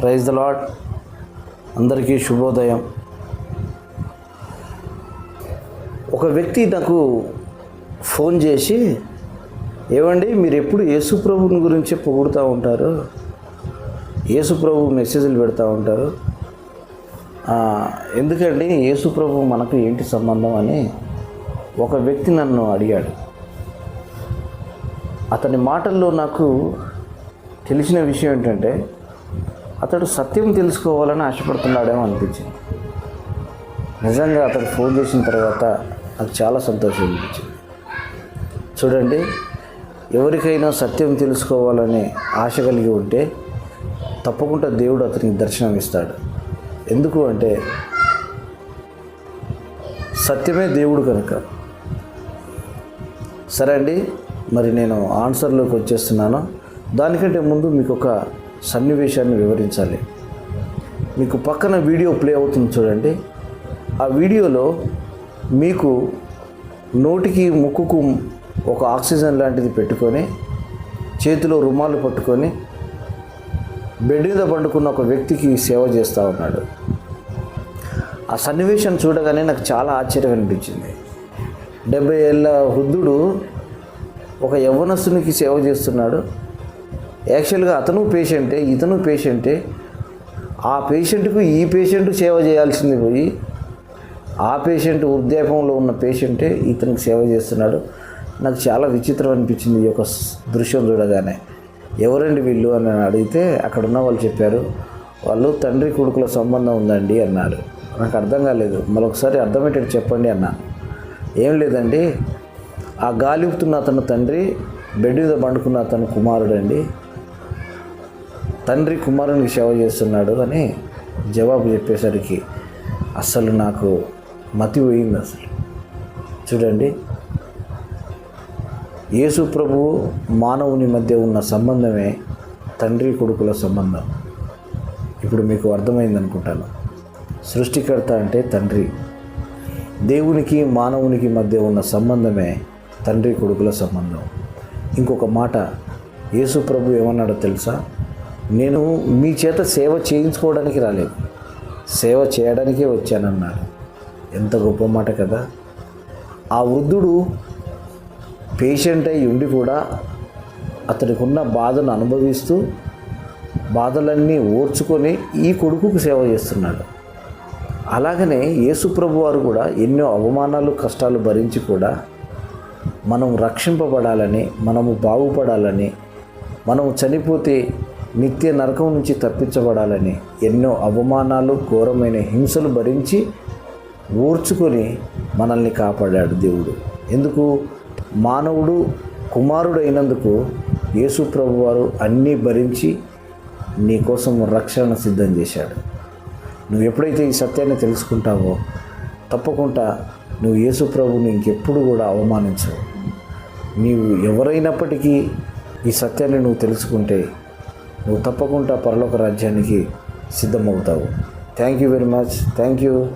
Praise the lord అందరికీ శుభోదయం. ఒక వ్యక్తి నాకు ఫోన్ చేసి ఏమండి మీరు ఎప్పుడు యేసు ప్రభుని పొగుడుతూ ఉంటారు? యేసు ప్రభు మెసేజ్లు పెడతా ఉంటారు. ఎందుకండి యేసు ప్రభు మనకు ఏంటి సంబంధం? అని ఒక వ్యక్తి నన్ను అడిగాడు. అతని మాటల్లో నాకు తెలిసిన విషయం ఏంటంటే అతడు సత్యం తెలుసుకోవాలని ఆశపడుతున్నాడేమో అనిపించింది. నిజంగా అతడు ఫోన్ చేసిన తర్వాత నాకు చాలా సంతోషం అనిపించింది. చూడండి ఎవరికైనా సత్యం తెలుసుకోవాలని ఆశ కలిగి ఉంటే తప్పకుండా దేవుడు అతనికి దర్శనం ఇస్తాడు. ఎందుకు అంటే సత్యమే దేవుడు కనుక. సరే అండి మరి నేను ఆన్సర్లోకి వచ్చేస్తున్నాను. దానికంటే ముందు మీకు ఒక సన్నివేశాన్ని వివరించాలి. మీకు పక్కన వీడియో ప్లే అవుతుంది చూడండి. ఆ వీడియోలో మీకు నోటికి ముక్కుకు ఒక ఆక్సిజన్ లాంటిది పెట్టుకొని చేతిలో రుమాలు పట్టుకొని బెడ్ మీద పండుకున్న ఒక వ్యక్తికి సేవ చేస్తూ ఉన్నాడు. ఆ సన్నివేశం చూడగానే నాకు చాలా ఆశ్చర్యం అనిపించింది. డెబ్బై ఏళ్ళ వృద్ధుడు ఒక యవ్వనస్తునికి సేవ చేస్తున్నాడు. యాక్చువల్గా అతను పేషెంటే ఇతను పేషెంటే ఆ పేషెంట్కు ఈ పేషెంట్ సేవ చేయాల్సింది పోయి ఆ పేషెంట్ వృద్ధాపంలో ఉన్న పేషెంటే ఇతనికి సేవ చేస్తున్నాడు. నాకు చాలా విచిత్రం అనిపించింది ఈ యొక్క దృశ్యం చూడగానే. ఎవరండి వీళ్ళు అని నేను అడిగితే అక్కడ ఉన్న వాళ్ళు చెప్పారు వాళ్ళు తండ్రి కొడుకుల సంబంధం ఉందండి అన్నారు. నాకు అర్థం కాలేదు. మరొకసారి అర్థమయ్యేటట్టు చెప్పండి అన్నాను ఏం లేదండి. ఆ గాలిపుతున్న అతను తండ్రి బెడ్ మీద పండుకున్న అతను కుమారుడు అండి తండ్రి కుమారునికి సేవ చేస్తున్నాడు అని జవాబు చెప్పేసరికి అస్సలు నాకు మతి పోయింది అసలు. చూడండి. యేసు ప్రభు మానవుని మధ్య ఉన్న సంబంధమే తండ్రి కొడుకుల సంబంధం. ఇప్పుడు మీకు అర్థమైంది అనుకుంటాను. సృష్టికర్త అంటే తండ్రి. దేవునికి మానవునికి మధ్య ఉన్న సంబంధమే తండ్రి కొడుకుల సంబంధం. ఇంకొక మాట యేసు ప్రభు ఏమన్నాడో తెలుసా? నేను మీ చేత సేవ చేయించుకోవడానికి రాలేదు. సేవ చేయడానికే వచ్చానన్నాడు. ఎంత గొప్ప మాట కదా. ఆ వృద్ధుడు పేషెంట్ అయి ఉండి కూడా అతనికి ఉన్న బాధను అనుభవిస్తూ బాధలన్నీ ఓర్చుకొని ఈ కొడుకుకు సేవ చేస్తున్నాడు. అలాగనే యేసుప్రభు వారు కూడా ఎన్నో అవమానాలు కష్టాలు భరించి కూడా మనం రక్షింపబడాలని మనము బాగుపడాలని మనము చనిపోతే నిత్య నరకం నుంచి తప్పించబడాలని ఎన్నో అవమానాలు ఘోరమైన హింసలు భరించి ఓర్చుకొని మనల్ని కాపాడాడు దేవుడు. ఎందుకు? మానవుడు కుమారుడు అయినందుకు యేసు ప్రభు వారు అన్నీ భరించి నీ కోసం రక్షణ సిద్ధం చేశాడు. నువ్వు ఎప్పుడైతే ఈ సత్యాన్ని తెలుసుకుంటావో తప్పకుండా నువ్వు యేసు ప్రభుని ఇంకెప్పుడు కూడా అవమానించవు. నీవు ఎవరైనప్పటికీ ఈ సత్యాన్ని నువ్వు తెలుసుకుంటే నువ్వు తప్పకుండా పరలోక రాజ్యానికి సిద్ధమవుతావు. Thank you very much thank you